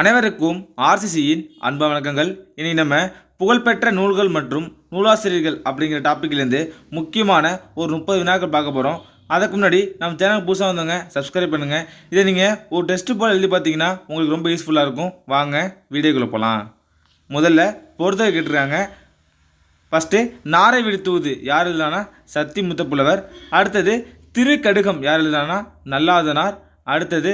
அனைவருக்கும் ஆர்சிசியின் அன்பு வணக்கங்கள். இனி நம்ம புகழ்பெற்ற நூல்கள் மற்றும் நூலாசிரியர்கள் அப்படிங்கிற டாப்பிக்லேருந்து முக்கியமான ஒரு முப்பது வினாக்கள் பார்க்க போகிறோம் அதுக்கு முன்னாடி நம்ம சேனல் புதுசாக வந்தவங்க சப்ஸ்கிரைப் பண்ணுங்கள் இதை நீங்கள் ஒரு டெஸ்ட் போல் எழுதி பார்த்தீங்கன்னா உங்களுக்கு ரொம்ப யூஸ்ஃபுல்லாக இருக்கும். வாங்க வீடியோக்குள்ளே போகலாம் முதல்ல பொறுத்தவரை கேட்டிருக்காங்க. ஃபஸ்ட்டு நாரை விடுத்துவது யார் எழுதுனா சத்தி முத்தப்புலவர். அடுத்தது திருக்கடுகம் யார் எழுதுனா நல்லாதனார். அடுத்தது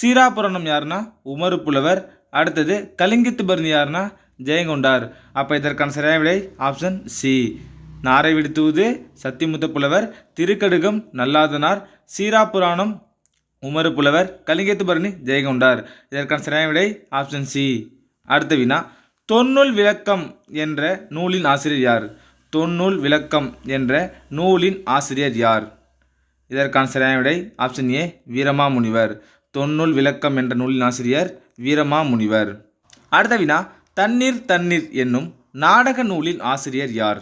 சீராபுரணம் யாருன்னா? உமரு புலவர். அடுத்தது கலிங்கத்து பருந்து யாருன்னா? ஜெயங்கொண்டார். அப்போ இதற்கான சரியான விடை ஆப்ஷன் சி நாரை விடுத்துவது சத்தியமுத்த புலவர் திருக்கடுகம் நல்லாதனார் சீராபுராணம் உமரு புலவர் கலிங்கத்து பரணி ஜெயகொண்டார் இதற்கான சரியான விடை ஆப்ஷன் சி அடுத்த வினா தொன்னூல் விளக்கம் என்ற நூலின் ஆசிரியர் யார்? தொன்னூல் விளக்கம் என்ற நூலின் ஆசிரியர் யார்? இதற்கான சரியான விடை ஆப்ஷன் ஏ வீரமாமுனிவர். தொன்னூல் விளக்கம் என்ற நூலின் ஆசிரியர் வீரமாமுனிவர். அடுத்த வினா தண்ணீர் தண்ணீர் என்னும் நாடக நூலின் ஆசிரியர் யார்?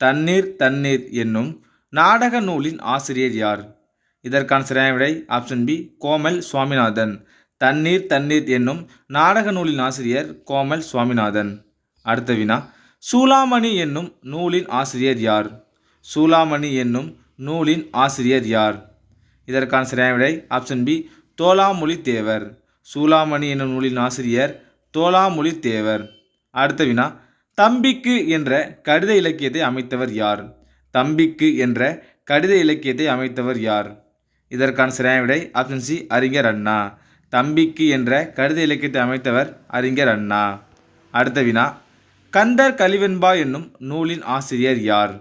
தண்ணீர் தண்ணீர் என்னும் நாடக நூலின் ஆசிரியர் யார்? இதற்கான சரியான விடை ஆப்ஷன் பி கோமல் சுவாமிநாதன். தண்ணீர் தண்ணீர் என்னும் நாடக நூலின் ஆசிரியர் கோமல் சுவாமிநாதன். அடுத்த வினா சூலாமணி என்னும் நூலின் ஆசிரியர் யார்? சூலாமணி என்னும் நூலின் ஆசிரியர் யார்? இதற்கான சரியான விடை ஆப்ஷன் பி தோலாமொழி தேவர் சூலாமணி என்னும் நூலின் ஆசிரியர் தோலாமொழி தேவர் அடுத்த வினா தம்பிக்கு என்ற கடித இலக்கியத்தை அமைத்தவர் யார்? தம்பிக்கு என்ற கடித இலக்கியத்தை அமைத்தவர் யார்? இதற்கான சரியான விடை ஆப்ஷன் சி அறிஞர் அண்ணா. தம்பிக்கு என்ற கடித இலக்கியத்தை அமைத்தவர் அறிஞர் அண்ணா. அடுத்த வினா கந்தர் கலிவெண்பா என்னும் நூலின் ஆசிரியர் யார்?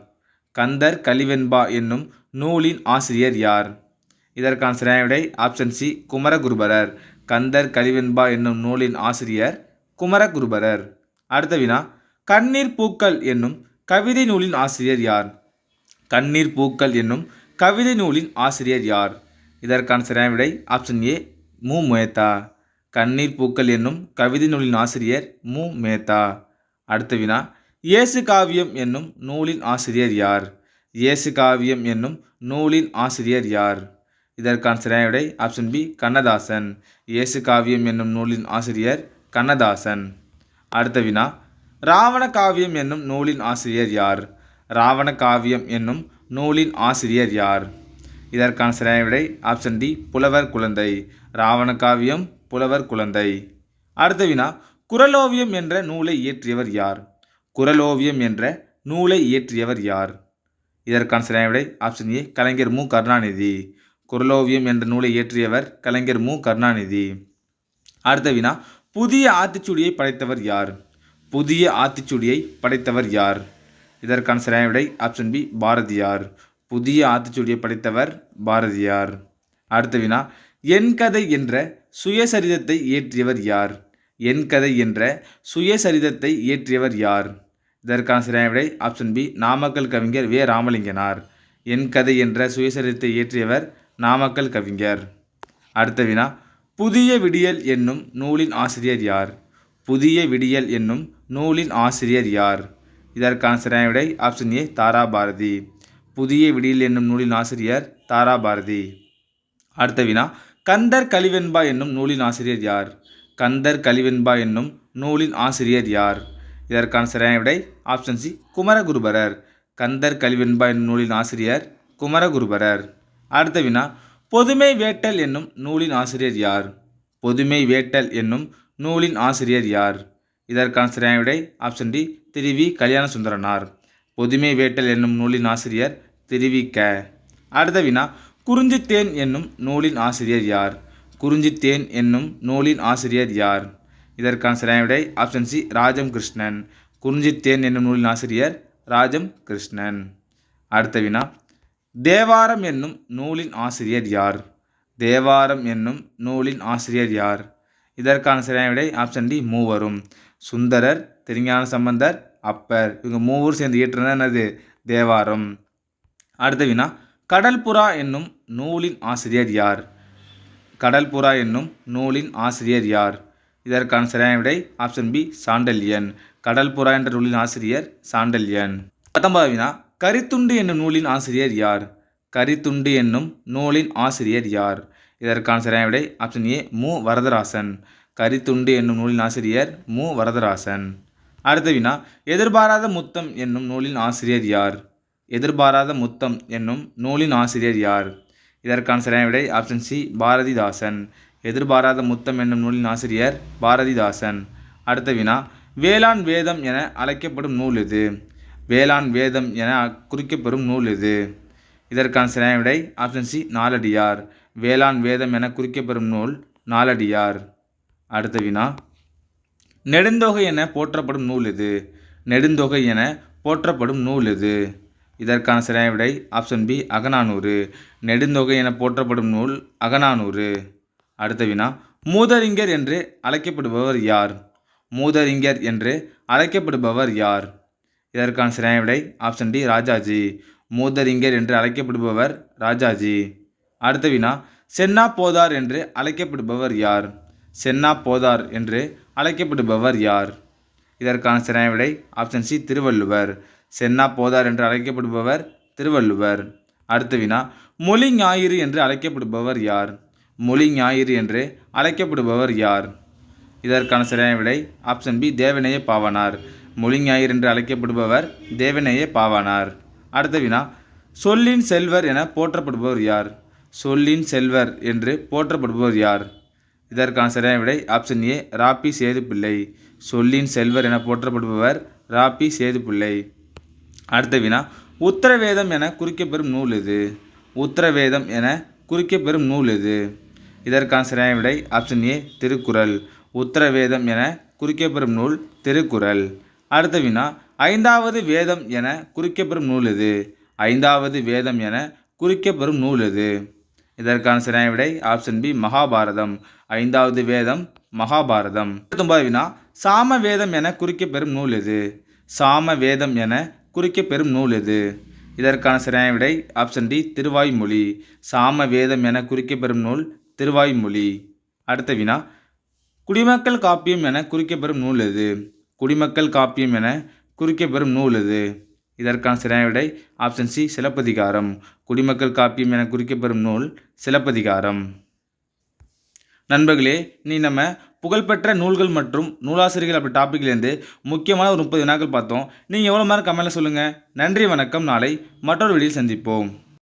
கந்தர் கலிவெண்பா என்னும் நூலின் ஆசிரியர் யார்? இதற்கான சரியான ஆப்ஷன் சி குமரகுருபரர். கந்தர் கலிவெண்பா என்னும் நூலின் ஆசிரியர் குமரகுருபரர். அடுத்த வினா கண்ணீர் பூக்கள் என்னும் கவிதை நூலின் ஆசிரியர் யார்? கண்ணீர் பூக்கள் என்னும் கவிதை நூலின் ஆசிரியர் யார்? இதற்கான சரியான விடை ஆப்ஷன் ஏ மு. மேத்தா. கண்ணீர் பூக்கள் என்னும் கவிதை நூலின் ஆசிரியர் மு. மேத்தா. அடுத்த வினா இயேசு காவியம் என்னும் நூலின் ஆசிரியர் யார்? இயேசு காவியம் என்னும் நூலின் ஆசிரியர் யார்? இதற்கான சரியான விடை ஆப்ஷன் பி கண்ணதாசன். இயேசு காவியம் என்னும் நூலின் ஆசிரியர் கண்ணதாசன். அடுத்த வினா ராவண காவியம் என்னும் நூலின் ஆசிரியர் யார்? ராவண காவியம் என்னும் நூலின் ஆசிரியர் யார்? இதற்கான சரியான விடை ஆப்ஷன் டி புலவர் குழந்தை. ராவண காவியம் புலவர் குழந்தை. அடுத்த வினா குரலோவியம் என்ற நூலை இயற்றியவர் யார்? குரலோவியம் என்ற நூலை இயற்றியவர் யார்? இதற்கான சரியான விடை ஆப்ஷன் ஏ கலைஞர் மு. கருணாநிதி. குரலோவியம் என்ற நூலை இயற்றியவர் கலைஞர் மு. கருணாநிதி. அடுத்த வினா புதிய ஆத்திச்சூடியை படைத்தவர் யார்? புதிய ஆத்திச்சூடியை படைத்தவர் யார்? இதற்கான சரியான விடை ஆப்ஷன் பி பாரதியார். புதிய ஆத்திச்சூடியை படைத்தவர் பாரதியார். அடுத்த வினா என் கதை என்ற சுயசரிதத்தை இயற்றியவர் யார்? என் கதை என்ற சுயசரிதத்தை இயற்றியவர் யார்? இதற்கான சரியான விடை ஆப்ஷன் பி நாமக்கல் கவிஞர் வே. ராமலிங்கனார். என் கதை என்ற சுயசரிதத்தை இயற்றியவர் நாமக்கல் கவிஞர். அடுத்த வினா புதிய விடியல் என்னும் நூலின் ஆசிரியர் யார்? புதிய விடியல் என்னும் நூலின் ஆசிரியர் யார்? இதற்கான சரியான விடை ஆப்ஷன் ஏ தாரா பாரதி புதிய விடியல் என்னும் நூலின் ஆசிரியர் தாரா பாரதி அடுத்த வினா கந்தர் கலிவெண்பா என்னும் நூலின் ஆசிரியர் யார்? கந்தர் கலிவெண்பா என்னும் நூலின் ஆசிரியர் யார்? இதற்கான சரியான விடை ஆப்ஷன் சி குமரகுருபரர். கந்தர் கலிவெண்பா என்னும் நூலின் ஆசிரியர் குமரகுருபரர். அடுத்த வினா பொதுமை வேட்டல் என்னும் நூலின் ஆசிரியர் யார்? பொதுமை வேட்டல் என்னும் நூலின் ஆசிரியர் யார்? இதற்கான சரியான விடை ஆப்ஷன் டி திருவி கல்யாண சுந்தரனார் பொதுமை வேட்டல் என்னும் நூலின் ஆசிரியர் திருவி க. அடுத்த வினா குறிஞ்சித்தேன் என்னும் நூலின் ஆசிரியர் யார்? குறிஞ்சித்தேன் என்னும் நூலின் ஆசிரியர் யார்? இதற்கான சரியான விடை ஆப்ஷன் சி ராஜம் கிருஷ்ணன் குறிஞ்சித்தேன் என்னும் நூலின் ஆசிரியர் ராஜம் கிருஷ்ணன் அடுத்த வினா தேவாரம் என்னும் நூலின் ஆசிரியர் யார்? தேவாரம் என்னும் நூலின் ஆசிரியர் யார்? இதற்கான சரியான விடை ஆப்ஷன் டி மூவரும். சுந்தரர் திருஞான சம்பந்தர் அப்பர். இவங்க மூவரும் சேர்ந்து இயற்றுனது என்னது? தேவாரம். அடுத்த வினா கடல்புறா என்னும் நூலின் ஆசிரியர் யார்? கடல்புறா என்னும் நூலின் ஆசிரியர் யார்? இதற்கான சரியான விடை ஆப்ஷன் பி சாண்டல்யன். கடல்புறா என்ற நூலின் ஆசிரியர் சாண்டல்யன். பத்தொன்பதாவது வினா கரித்துண்டு என்னும் நூலின் ஆசிரியர் யார்? கரித்துண்டு என்னும் நூலின் ஆசிரியர் யார்? இதற்கான சரியான விடை ஆப்ஷன் ஏ மு. வரதராசன். கரித்துண்டு என்னும் நூலின் ஆசிரியர் மு. வரதராசன். அடுத்த வினா எதிர்பாராத முத்தம் என்னும் நூலின் ஆசிரியர் யார்? எதிர்பாராத முத்தம் என்னும் நூலின் ஆசிரியர் யார்? இதற்கான சரியான விடை ஆப்ஷன் சி பாரதிதாசன். எதிர்பாராத முத்தம் என்னும் நூலின் ஆசிரியர் பாரதிதாசன். அடுத்த வினா வேளாண் வேதம் என அழைக்கப்படும் நூல் இது வேளாண் வேதம் என குறிக்கப்பெறும் நூல் இது. இதற்கான சரியான விடை ஆப்ஷன் சி நாலடியார். வேளாண் வேதம் என குறிக்கப்பெறும் நூல் நாலடியார். அடுத்த வினா. நெடுந்தொகை என போற்றப்படும் நூல் இது. நெடுந்தொகை என போற்றப்படும் நூல் இது. இதற்கான சரியான விடை ஆப்ஷன் பி அகநானூறு. நெடுந்தொகை என போற்றப்படும் நூல் அகநானூறு. அடுத்த வினா. மூதறிஞர் என்று அழைக்கப்படுபவர் யார்? மூதறிஞர் என்று அழைக்கப்படுபவர் யார்? இதற்கான சரியான விடை ஆப்ஷன் டி ராஜாஜி. மூதறிஞர் என்று அழைக்கப்படுபவர் ராஜாஜி. அடுத்த வினா சென்னா போதார் என்று அழைக்கப்படுபவர் யார்? சென்னா போதார் என்று அழைக்கப்படுபவர் யார்? இதற்கான சரியான விடை ஆப்ஷன் சி திருவள்ளுவர். சென்னா போதார் என்று அழைக்கப்படுபவர் திருவள்ளுவர். அடுத்த வினா மொழி ஞாயிறு என்று அழைக்கப்படுபவர் யார்? மொழி ஞாயிறு என்று அழைக்கப்படுபவர் யார்? இதற்கான சரியான விடை ஆப்ஷன் பி தேவநேய பாவனார். மொழி ஞாயிறு என்று அழைக்கப்படுபவர் தேவநேய பாவானார். அடுத்த வினா சொல்லின் செல்வர் என போற்றப்படுபவர் யார்? சொல்லின் செல்வர் என்று போற்றப்படுபவர் யார்? இதற்கான சரியான விடை ஆப்ஷன் ஏ ராப்பி சேதுப்பிள்ளை. சொல்லின் செல்வர் என போற்றப்படுபவர் ராப்பி சேதுப்பிள்ளை. அடுத்த வினா உத்தரவேதம் என குறிக்கப்பெறும் நூல் இது உத்தரவேதம் என குறிக்கப்பெறும் நூல் இது இதற்கான சரியான விடை ஆப்ஷன் ஏ திருக்குறள். உத்தரவேதம் என குறிக்கப்பெறும் நூல் திருக்குறள். அடுத்த வினா ஐந்தாவது வேதம் என குறிக்கப்பெறும் நூல் இது ஐந்தாவது வேதம் என குறிக்கப்பெறும் நூல் இது இதற்கான சரியான விடை ஆப்ஷன் பி மகாபாரதம். ஐந்தாவது வேதம் மகாபாரதம். தொம்பது வினா சாம வேதம் என குறிக்கப்பெறும் நூல் இது சாம வேதம் என குறிக்கப்பெறும் நூல் இது இதற்கான சரியான விடை ஆப்ஷன் டி திருவாய்மொழி. சாம வேதம் என குறிக்கப்பெறும் நூல் திருவாய்மொழி. அடுத்த வினா குடிமக்கள் காப்பியம் என குறிக்கப்பெறும் நூல் இது குடிமக்கள் காப்பியம் என குறிக்கப்பெறும் நூல் இது. இதற்கான சரியான விடை ஆப்ஷன் சி சிலப்பதிகாரம். குடிமக்கள் காப்பியம் என குறிக்கப்பெறும் நூல் சிலப்பதிகாரம். நண்பர்களே நீ நம்ம புகழ்பெற்ற நூல்கள் மற்றும் நூலாசிரியர்கள் அப்படி டாப்பிக்லேருந்து முக்கியமான ஒரு முப்பது வினாக்கள் பார்த்தோம். நீங்கள் எவ்வளோ மாதிரி கமெண்ட்டில் சொல்லுங்கள் நன்றி வணக்கம். நாளை மற்றொரு வீடியோ சந்திப்போம்.